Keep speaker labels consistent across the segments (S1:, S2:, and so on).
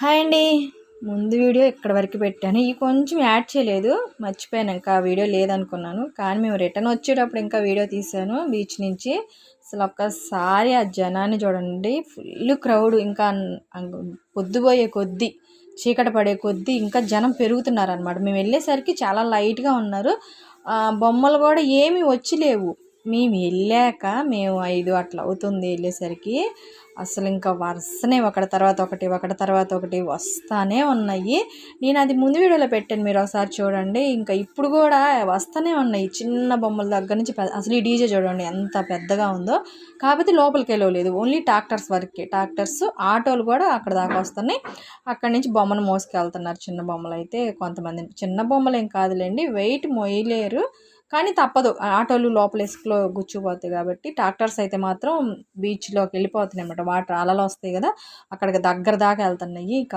S1: Hi అండి. ముందు video ఇక్కడ వరకు పెట్టాను. ఈ కొంచెం యాడ్ చేయలేదు. మర్చిపోయాను. ఇంకా వీడియో లేదనుకున్నాను. కానీ మేము రిటర్న్ వచ్చేటప్పుడు ఇంకా వీడియో తీశాను బీచ్ నుంచి. అసలు ఒక్కసారి ఆ జనాన్ని చూడండి. Full crowd. ఇంకా పొద్దుపోయే కొద్దీ చీకట పడే కొద్దీ ఇంకా జనం పెరుగుతున్నారు అనమాట మేము వెళ్ళేసరికి చాలా లైట్గా ఉన్నారు. బొమ్మలు కూడా ఏమీ వచ్చి లేవు. మేము వెళ్ళాక మేము ఐదు అట్లా అవుతుంది వెళ్ళేసరికి. అసలు ఇంకా వరుసనే ఒకటి తర్వాత ఒకటి ఒకటి తర్వాత ఒకటి వస్తానే ఉన్నాయి. నేను అది ముందు వీడియోలో పెట్టాను మీరు ఒకసారి చూడండి. ఇంకా ఇప్పుడు కూడా వస్తానే ఉన్నాయి. చిన్న బొమ్మల దగ్గర నుంచి అసలు ఈ డీజే చూడండి ఎంత పెద్దగా ఉందో. కాకపోతే లోపలికి వెళ్ళలేదు. ఓన్లీ ట్రాక్టర్స్ వరకే. ట్రాక్టర్స్ ఆటోలు కూడా అక్కడ దాకా వస్తున్నాయి. అక్కడి నుంచి బొమ్మను మోసుకెళ్తున్నారు చిన్న బొమ్మలు అయితే కొంతమంది. చిన్న బొమ్మలు ఏం కాదులేండి వెయిట్ మొయ్యలేరు. కానీ తప్పదు. ఆటోలు లోపల ఇసుకలో గుచ్చిపోతాయి కాబట్టి ట్రాక్టర్స్ అయితే మాత్రం బీచ్లోకి వెళ్ళిపోతున్నాయి అన్నమాట. వాటర్ అలలు వస్తాయి కదా అక్కడికి దగ్గర దాకా వెళ్తున్నాయి. ఇక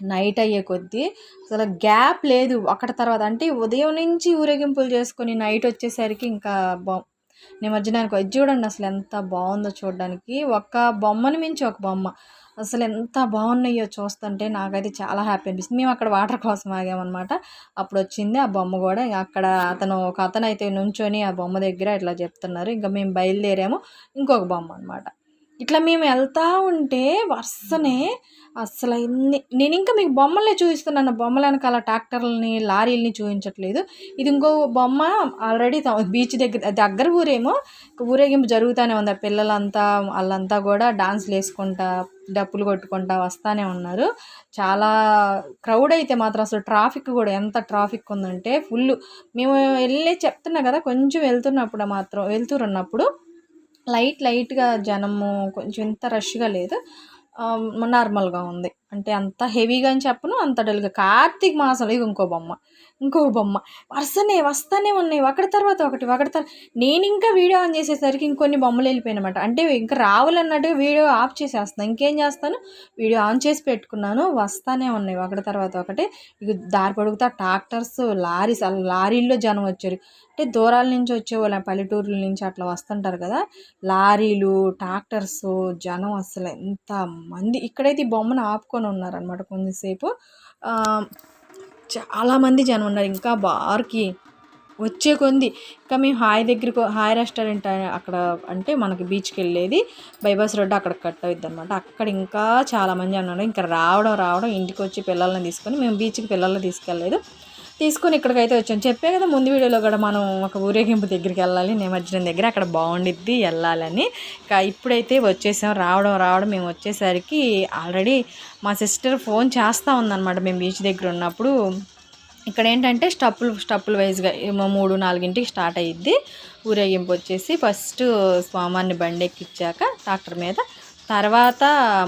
S1: నైట్ అయ్యే కొద్దీ అసలు గ్యాప్ లేదు. అక్కడ తర్వాత అంటే ఉదయం నుంచి ఊరేగింపులు చేసుకొని నైట్ వచ్చేసరికి ఇంకా బొ నిమజ్జనానికి వచ్చి చూడండి అసలు ఎంత బాగుందో చూడడానికి. ఒక్క బొమ్మని మించి ఒక బొమ్మ. అసలు ఎంత బాగున్నాయో చూస్తుంటే నాకైతే చాలా హ్యాపీ అనిపిస్తుంది. మేము అక్కడ వాటర్ కోసం ఆగామన్నమాట. అప్పుడు వచ్చింది ఆ బొమ్మ కూడా. అక్కడ అతను ఒక అతను అయితే నుంచొని ఆ బొమ్మ దగ్గర ఇట్లా చెప్తున్నారు. ఇంకా మేము బయలుదేరాము. ఇంకొక బొమ్మ అనమాట ఇట్లా మేము వెళ్తూ ఉంటే వరుసనే అసలు ఇన్ని నేను ఇంకా మీకు బొమ్మలే చూపిస్తున్నాను. బొమ్మల వెనకాల ట్రాక్టర్లని లారీలని చూపించట్లేదు. ఇది ఇంకో బొమ్మ ఆల్రెడీ బీచ్ దగ్గర దగ్గర ఊరేమో. ఊరేగింపు జరుగుతూనే ఉంది. పిల్లలంతా వాళ్ళంతా కూడా డాన్స్లు వేసుకుంటా డప్పులు కొట్టుకుంటా వస్తూనే ఉన్నారు. చాలా క్రౌడ్ అయితే మాత్రం అసలు ట్రాఫిక్ కూడా ఎంత ట్రాఫిక్ ఉందంటే ఫుల్ మేము వెళ్ళి చెప్తున్నా కదా కొంచెం వెళ్తున్నప్పుడు మాత్రం వెళ్తున్నప్పుడు లైట్ లైట్గా జనము కొంచెం ఇంత రష్గా లేదు. నార్మల్గా ఉంది. అంటే అంత హెవీగా అని చెప్పను అంత డల్గా. కార్తీక మాసంలో ఇంకో బొమ్మ. ఇంకో బొమ్మ. వరుసనే వస్తానే ఉన్నాయి. ఒకటి తర్వాత ఒకటి ఒకటి తర్వాత నేను ఇంకా వీడియో ఆన్ చేసేసరికి ఇంకొన్ని బొమ్మలు వెళ్ళిపోయినమాట. అంటే ఇంకా రావాలన్నట్టుగా వీడియో ఆఫ్ చేసేస్తాను. ఇంకేం చేస్తాను? వీడియో ఆన్ చేసి పెట్టుకున్నాను. వస్తానే ఉన్నాయి. ఒకటి తర్వాత ఒకటి. ఇక దారి పొడుగుతా ట్రాక్టర్స్ లారీస్ లారీల్లో జనం వచ్చారు. అంటే దూరాల నుంచి వచ్చేవాళ్ళ పల్లెటూరుల నుంచి అట్లా వస్తుంటారు కదా. లారీలు ట్రాక్టర్స్ జనం అసలు ఎంత మంది. ఇక్కడైతే ఈ బొమ్మను ఆపుకొని ఉన్నారనమాట కొంచెంసేపు చాలామంది జనం ఉన్నారు. ఇంకా బార్కి వచ్చే కొంది ఇంకా మేము హాయ్ దగ్గరికి హాయ్ రెస్టారెంట్ అక్కడ అంటే మనకి బీచ్కి వెళ్ళేది. బైబాస్ రోడ్డు అక్కడ కట్ అవుద్ది అనమాట అక్కడ ఇంకా చాలామంది అన్నారు ఇంకా రావడం రావడం ఇంటికి వచ్చి పిల్లల్ని తీసుకొని మేము బీచ్కి పిల్లల్ని తీసుకెళ్ళలేదు. తీసుకొని ఇక్కడికైతే వచ్చాను చెప్పే కదా ముందు వీడియోలో కూడా మనం ఒక ఊరేగింపు దగ్గరికి వెళ్ళాలి నిమజ్జనం దగ్గర. అక్కడ బాగుండిద్ది వెళ్ళాలని. ఇప్పుడైతే వచ్చేసాం. రావడం రావడం. మేము వచ్చేసరికి ఆల్రెడీ మా సిస్టర్ ఫోన్ చేస్తూ ఉందన్నమాట. మేము బీచ్ దగ్గర ఉన్నప్పుడు ఇక్కడ ఏంటంటే స్టప్పులు స్టప్పులు వైజ్గా మూడు నాలుగింటికి స్టార్ట్ అయ్యిద్ది ఊరేగింపు వచ్చేసి ఫస్ట్ స్వామాన్ని బండి ఎక్కిచ్చాక ట్రాక్టర్ మీద తర్వాత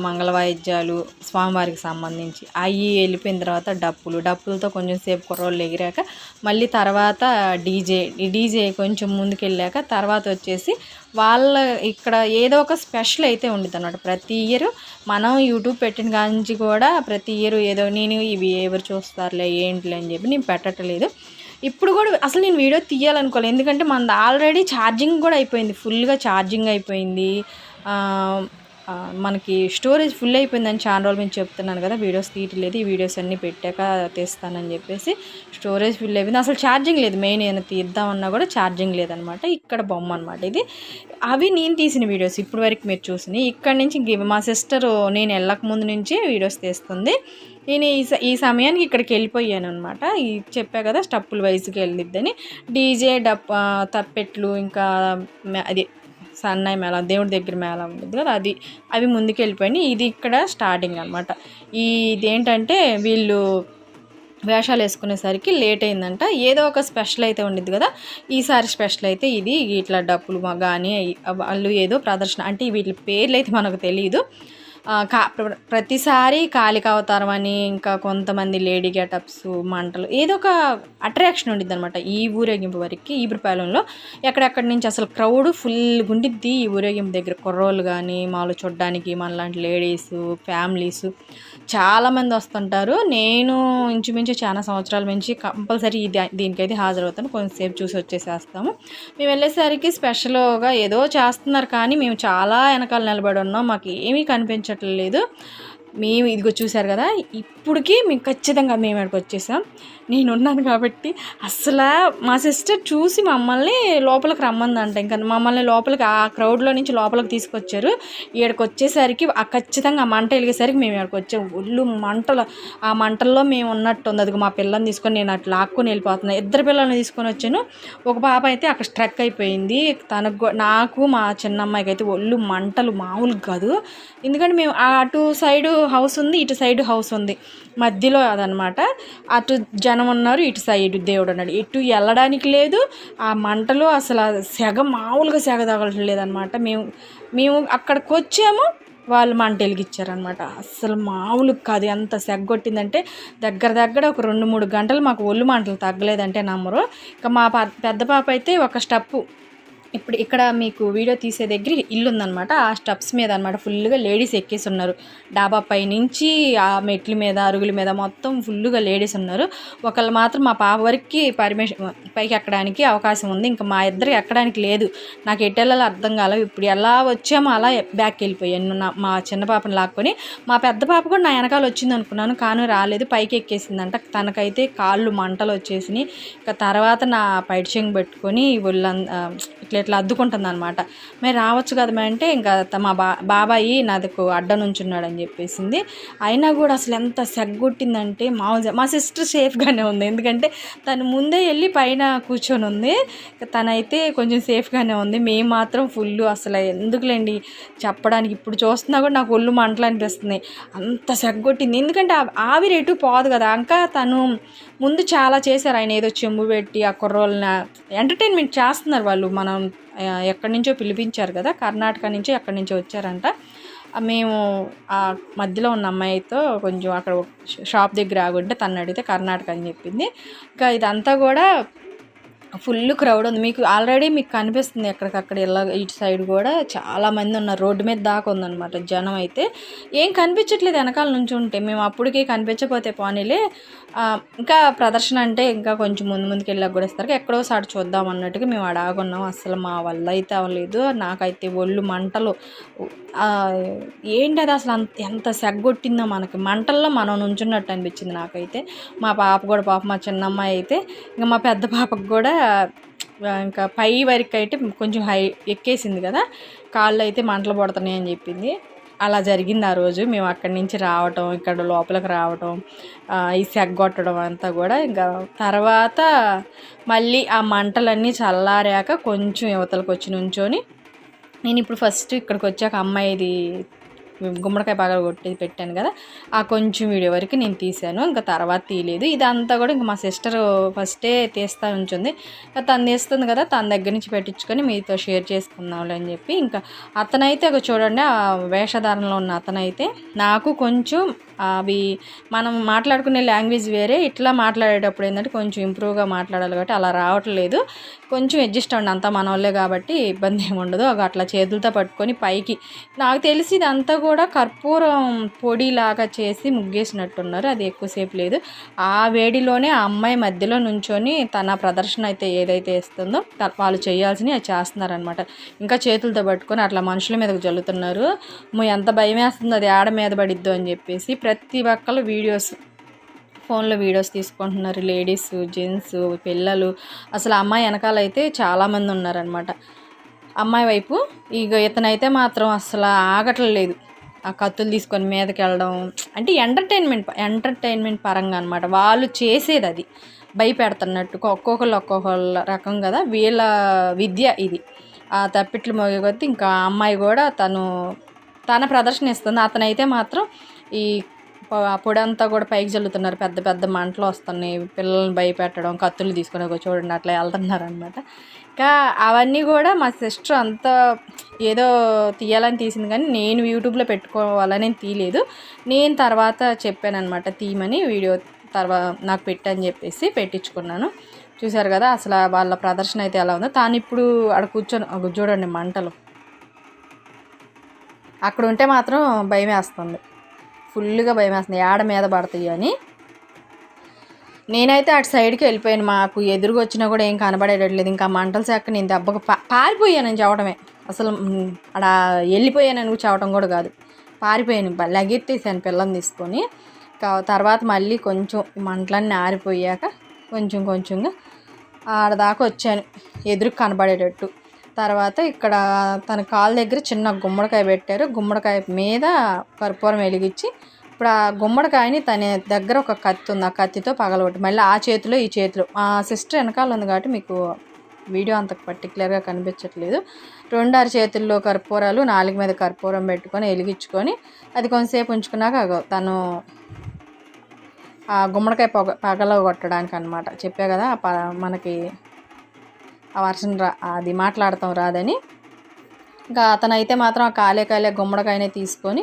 S1: మంగళ వాయిద్యాలు స్వామివారికి సంబంధించి అవి వెళ్ళిపోయిన తర్వాత డప్పులు. డప్పులతో కొంచెం సేపు కుర్రోళ్ళు ఎగిరాక మళ్ళీ తర్వాత డీజే. డీజే కొంచెం ముందుకెళ్ళాక తర్వాత వచ్చేసి వాళ్ళ ఇక్కడ ఏదో ఒక స్పెషల్ అయితే ఉండిద్ది అనమాట ప్రతి ఇయర్ మనం యూట్యూబ్ పెట్టిన కాంచి కూడా ప్రతి ఇయర్ ఏదో నేను ఇవి ఎవరు చూస్తారులే ఏంటిలే అని చెప్పి నేను పెట్టట్లేదు. ఇప్పుడు కూడా అసలు నేను వీడియో తీయాలనుకోలేదు ఎందుకంటే మనది ఆల్రెడీ ఛార్జింగ్ కూడా అయిపోయింది. ఫుల్గా ఛార్జింగ్ అయిపోయింది. మనకి స్టోరేజ్ ఫుల్ అయిపోయిందని చాలా రోజులు మేము చెప్తున్నాను కదా వీడియోస్ తీయట్లేదు ఈ వీడియోస్ అన్నీ పెట్టాక తెస్తానని చెప్పేసి స్టోరేజ్ ఫుల్ అయిపోయింది. అసలు ఛార్జింగ్ లేదు మెయిన్ ఏమైనా తీద్దామన్నా కూడా ఛార్జింగ్ లేదనమాట. ఇక్కడ బొమ్మ అనమాట ఇది. అవి నేను తీసిన వీడియోస్ ఇప్పటి వరకు మీరు చూసినాయి ఇక్కడ నుంచి మా సిస్టర్ నేను వెళ్ళక ముందు నుంచి వీడియోస్ తీస్తుంది. నేను ఈ ఈ సమయానికి ఇక్కడికి వెళ్ళిపోయాను అనమాట ఈ చెప్పా కదా స్టప్పులు వయసుకి వెళ్ళిద్దని. డీజే డప్ తప్పెట్లు ఇంకా అది సన్నాయి మేళ దేవుడి దగ్గర మేళ ఉంటుంది కదా అది అవి ముందుకు వెళ్ళిపోయినాయి. ఇది ఇక్కడ స్టార్టింగ్ అనమాట ఈ ఇదేంటంటే వీళ్ళు వేషాలు వేసుకునేసరికి లేట్ అయిందంట. ఏదో ఒక స్పెషల్ అయితే ఉండిద్ది కదా ఈసారి స్పెషల్ అయితే ఇది ఇట్లా డప్పులు కానీ వాళ్ళు ఏదో ప్రదర్శన అంటే వీటి పేర్లు అయితే మనకు తెలియదు కా ప్రతిసారి కాళిక అవతారం అని ఇంకా కొంతమంది లేడీ గెటప్స్ మంటలు ఏదో ఒక అట్రాక్షన్ ఉండిద్ది అనమాట ఈ ఊరేగింపు వరకు ఈబ్రిపాలెంలో ఎక్కడెక్కడి నుంచి అసలు క్రౌడ్ ఫుల్ ఉండిద్ది ఈ ఊరేగింపు దగ్గర. కుర్రోళ్ళు కానీ మాలు చూడడానికి మనలాంటి లేడీస్ ఫ్యామిలీస్. చాలామంది వస్తుంటారు. నేను ఇంచుమించు చాలా సంవత్సరాల నుంచి కంపల్సరీ దీనికైతే హాజరవుతాను. కొంచెంసేపు చూసి వచ్చేసేస్తాము. మేము వెళ్ళేసరికి స్పెషల్గా ఏదో చేస్తున్నారు కానీ మేము చాలా వెనకాల నిలబడి ఉన్నాం. మాకు ఏమీ కనిపించట్లేదు. మేము ఇదిగో చూసారు కదా ఇప్పటికి మేము ఖచ్చితంగా మేము ఇక్కడికి వచ్చేసాం. నేను ఉన్నాను కాబట్టి అసలు మా సిస్టర్ చూసి మమ్మల్ని లోపలికి రమ్మందంట. ఇంకా మమ్మల్ని లోపలికి ఆ క్రౌడ్లో నుంచి లోపలికి తీసుకొచ్చారు. ఇక్కడికి వచ్చేసరికి ఆ ఖచ్చితంగా ఆ మంట వెలిగేసరికి మేము ఇక్కడికి వచ్చాం. ఒళ్ళు మంటలు ఆ మంటల్లో మేము ఉన్నట్టు ఉంది. అది మా పిల్లని తీసుకొని నేను అట్లా లాక్కొని వెళ్ళిపోతున్నాను ఇద్దరు పిల్లల్ని తీసుకొని వచ్చాను. ఒక పాప అయితే అక్కడ స్ట్రక్ అయిపోయింది. తనకు నాకు మా చిన్నమ్మాయికి అయితే ఒళ్ళు మంటలు మామూలు కాదు. ఎందుకంటే మేము అటు సైడు హౌస్ ఉంది ఇటు సైడ్ హౌస్ ఉంది. మధ్యలో అదనమాట. అటు జనం ఉన్నారు ఇటు సైడ్ దేవుడు అన్నాడు ఇటు వెళ్ళడానికి లేదు. ఆ మంటలు అసలు సెగ మామూలుగా సెగ తగలట్లేదు లేదనమాట. మేము మేము అక్కడికి వచ్చాము వాళ్ళు మంట వెలిగించారనమాట. అసలు మామూలు కాదు. ఎంత సెగ్గొట్టిందంటే దగ్గర దగ్గర ఒక రెండు మూడు గంటలు మాకు ఒళ్ళు మంటలు తగ్గలేదంటే నమ్మరు. ఇక మా పెద్ద పాప అయితే ఒక స్టప్పు ఇప్పుడు ఇక్కడ మీకు వీడియో తీసే దగ్గర ఇల్లు ఉందన్నమాట ఆ స్టెప్స్ మీద అనమాట ఫుల్గా లేడీస్ ఎక్కేసి ఉన్నారు డాబా పై నుంచి ఆ మెట్ల మీద అరుగుల మీద మొత్తం ఫుల్గా లేడీస్ ఉన్నారు. ఒకళ్ళు మాత్రం మా పాప వరకు పర్మిషన్ పైకి ఎక్కడానికి అవకాశం ఉంది. ఇంకా మా ఇద్దరు ఎక్కడానికి లేదు. నాకు ఎటు అర్థం కాలేదు. ఇప్పుడు ఎలా వచ్చామో అలా బ్యాక్ వెళ్ళిపోయాను. నా మా చిన్న పాపని లాక్కొని. మా పెద్ద పాప కూడా నా వెనకాల వచ్చింది అనుకున్నాను. కానీ రాలేదు. పైకి ఎక్కేసిందంట. తనకైతే కాళ్ళు మంటలు వచ్చేసినాయి. ఇంకా తర్వాత నా పైట చెంగు పెట్టుకొని ఒళ్ళం ఇట్లా ఇట్లా అద్దుకుంటుంది అనమాట మేము రావచ్చు కదా అంటే ఇంకా మా బా బాబాయి నాదకు అడ్డ నుంచున్నాడు అని చెప్పేసింది. అయినా కూడా అసలు ఎంత సెగ్గొట్టిందంటే మామూలుగా మా సిస్టర్ సేఫ్గానే ఉంది. ఎందుకంటే తను ముందే వెళ్ళి పైన కూర్చొని ఉంది. తనైతే కొంచెం సేఫ్గానే ఉంది. మేము మాత్రం ఫుల్ అసలు ఎందుకులేండి? చెప్పడానికి ఇప్పుడు చూస్తున్నా కూడా నాకు ఒళ్ళు మంటలు అనిపిస్తుంది అంత సెగ్గొట్టింది. ఎందుకంటే ఆవిరి ఎటు పోదు కదా. ఇంకా తను ముందు చాలా చేశారు. ఆయన ఏదో చెంబు పెట్టి ఆ కుర్రోళ్ళని. ఎంటర్టైన్మెంట్ చేస్తున్నారు వాళ్ళు. మనం ఎక్కడి నుంచో పిలిపించారు కదా కర్ణాటక నుంచో ఎక్కడి నుంచో వచ్చారంట. మేము ఆ మధ్యలో ఉన్న అమ్మాయితో కొంచెం అక్కడ షాప్ దగ్గర ఆగుంటే తను అడిగితే కర్ణాటక అని చెప్పింది. ఇంకా ఇదంతా కూడా ఫుల్ క్రౌడ్ ఉంది. మీకు ఆల్రెడీ మీకు కనిపిస్తుంది ఎక్కడికక్కడ ఇలా ఇటు సైడ్ కూడా చాలా మంది ఉన్నారు. రోడ్డు మీద దాకా ఉందన్నమాట జనం అయితే. ఏం కనిపించట్లేదు వెనకాల నుంచి ఉంటే. మేము అప్పటికే కనిపించకపోతే పోనీలే. ఇంకా ప్రదర్శన అంటే ఇంకా కొంచెం ముందు ముందుకు వెళ్ళాక కూడా ఇస్తారు. ఎక్కడోసారి చూద్దాం అన్నట్టుగా మేము అడాగున్నాం అసలు మా వల్ల అయితే అవ్వలేదు. నాకైతే ఒళ్ళు మంటలు. ఏంటి అది అసలు అంత ఎంత సెగ్గొట్టిందో మనకి. మంటల్లో మనం నుంచున్నట్టు అనిపించింది నాకైతే. మా పాప కూడా పాప మా చిన్నమ్మాయి అయితే. ఇంకా మా పెద్ద పాపకు కూడా ఇంకా పై వరకు అయితే కొంచెం హై ఎక్కేసింది కదా. కాళ్ళు అయితే మంటలు పడుతున్నాయి అని చెప్పింది. అలా జరిగింది ఆ రోజు. మేము అక్కడి నుంచి రావటం ఇక్కడ లోపలికి రావటం ఈ సెగ్గొట్టడం అంతా కూడా ఇంకా తర్వాత మళ్ళీ ఆ మంటలన్నీ చల్లారాక కొంచెం యువతలకు వచ్చి నుంచొని నేను ఇప్పుడు ఫస్ట్ ఇక్కడికి వచ్చాక అమ్మాయిది గుమ్మడికాయ బాగా కొట్టి పెట్టాను కదా ఆ కొంచెం వీడియో వరకు నేను తీశాను. ఇంకా తర్వాత తీయలేదు. ఇదంతా కూడా ఇంకా మా సిస్టర్ ఫస్టే తీస్తా ఉంచుంది ఇంకా తను తీస్తుంది కదా తన దగ్గర నుంచి పెట్టించుకొని మీతో షేర్ చేసుకుందాంలే అని చెప్పి ఇంకా అతనైతే ఒక చూడండి ఆ వేషధారణలో ఉన్న అతనైతే నాకు కొంచెం అవి మనం మాట్లాడుకునే లాంగ్వేజ్ వేరే ఇట్లా మాట్లాడేటప్పుడు ఏంటంటే కొంచెం ఇంప్రూవ్గా మాట్లాడాలి కాబట్టి అలా రావట్లేదు. కొంచెం అడ్జస్ట్ అవ్వండి అంతా మన వాళ్ళే కాబట్టి ఇబ్బంది ఏమి ఉండదు. అట్లా చేతులతో పట్టుకొని పైకి నాకు తెలిసి ఇదంతా కూడా కర్పూరం పొడిలాగా చేసి ముగ్గేసినట్టున్నారు. అది ఎక్కువసేపు లేదు. ఆ వేడిలోనే ఆ అమ్మాయి మధ్యలో నుంచొని తన ప్రదర్శన అయితే ఏదైతే ఇస్తుందో వాళ్ళు చేయాల్సినవి అది చేస్తున్నారనమాట ఇంకా చేతులతో పట్టుకొని అట్లా మనుషుల మీదకు జల్లుతున్నారు. ఎంత భయం వేస్తుందో అది ఆడ మీద పడిద్దు అని చెప్పేసి ప్రతి ఒక్కరు వీడియోస్ ఫోన్లో వీడియోస్ తీసుకుంటున్నారు. లేడీస్ జెంట్స్ పిల్లలు. అసలు అమ్మాయి వెనకాల అయితే చాలామంది ఉన్నారనమాట అమ్మాయి వైపు ఇక ఇతనైతే మాత్రం అసలు ఆగట్లేదు. ఆ కత్తులు తీసుకొని మీదకి వెళ్ళడం అంటే ఎంటర్టైన్మెంట్ ఎంటర్టైన్మెంట్ పరంగా అనమాట వాళ్ళు చేసేది అది. భయపెడుతున్నట్టు ఒక్కొక్కళ్ళు ఒక్కొక్కళ్ళ రకం కదా. వీళ్ళ విద్య ఇది. ఆ తప్పిట్లు మోగే కొద్దీ ఇంకా అమ్మాయి కూడా తను తన ప్రదర్శన ఇస్తుంది. అతనైతే మాత్రం ఈ అప్పుడంతా కూడా పైకి చల్లుతున్నారు పెద్ద పెద్ద మంటలు వస్తున్నాయి. పిల్లల్ని భయపెట్టడం కత్తులు తీసుకొని చూడండి అట్లా వెళ్తున్నారు అనమాట ఇంకా అవన్నీ కూడా మా సిస్టర్ అంతా ఏదో తీయాలని తీసింది కానీ నేను యూట్యూబ్లో పెట్టుకోవాలని తీయలేదు. నేను తర్వాత చెప్పాను అనమాట తీయమని వీడియో తర్వాత నాకు పెట్టని చెప్పేసి పెట్టించుకున్నాను. చూశారు కదా అసలు వాళ్ళ ప్రదర్శన అయితే ఎలా ఉందో. తాను ఇప్పుడు అక్కడ కూర్చొని చూడండి మంటలు. అక్కడ ఉంటే మాత్రం భయం వేస్తుంది. ఫుల్గా భయం వేస్తుంది. ఏడ మీద పడతాయి అని. నేనైతే అటు సైడ్కి వెళ్ళిపోయాను. మాకు ఎదురుగా వచ్చినా కూడా ఏం కనబడేటట్లేదు. ఇంకా మంటలు శాఖ నేను దెబ్బకు పారిపోయాను నేను చెప్పడమే. అసలు అక్కడ అక్కడ వెళ్ళిపోయానని చెప్పడం కూడా కాదు. పారిపోయాను లగెత్తేసాను పిల్లని తీసుకొని. తర్వాత మళ్ళీ కొంచెం మంటలన్నీ ఆరిపోయాక కొంచెం కొంచెంగా ఆడదాకా వచ్చాను ఎదురు కనబడేటట్టు. తర్వాత ఇక్కడ తన కాలు దగ్గర చిన్న గుమ్మడికాయ పెట్టారు. గుమ్మడికాయ మీద కర్పూరం వెలిగించి ఇప్పుడు ఆ గుమ్మడికాయని తన దగ్గర ఒక కత్తి ఉంది ఆ కత్తితో పగలగొట్టి మళ్ళీ ఆ చేతిలో ఈ చేతిలో మా సిస్టర్ వెనకాల ఉంది కాబట్టి మీకు వీడియో అంత పర్టికులర్గా కనిపించట్లేదు. రెండు అర చేతుల్లో కర్పూరాలు నాలుగు మీద కర్పూరం పెట్టుకొని వెలిగించుకొని అది కొంతసేపు ఉంచుకున్నాక తను ఆ గుమ్మడికాయ పొగ పగల కొట్టడానికి అనమాట చెప్పా కదా ప- మనకి ఆ వర్షం రా అది మాట్లాడతాం రాదని. ఇంకా అతనైతే మాత్రం ఆ కాలే కాలే గుమ్మడికాయనే తీసుకొని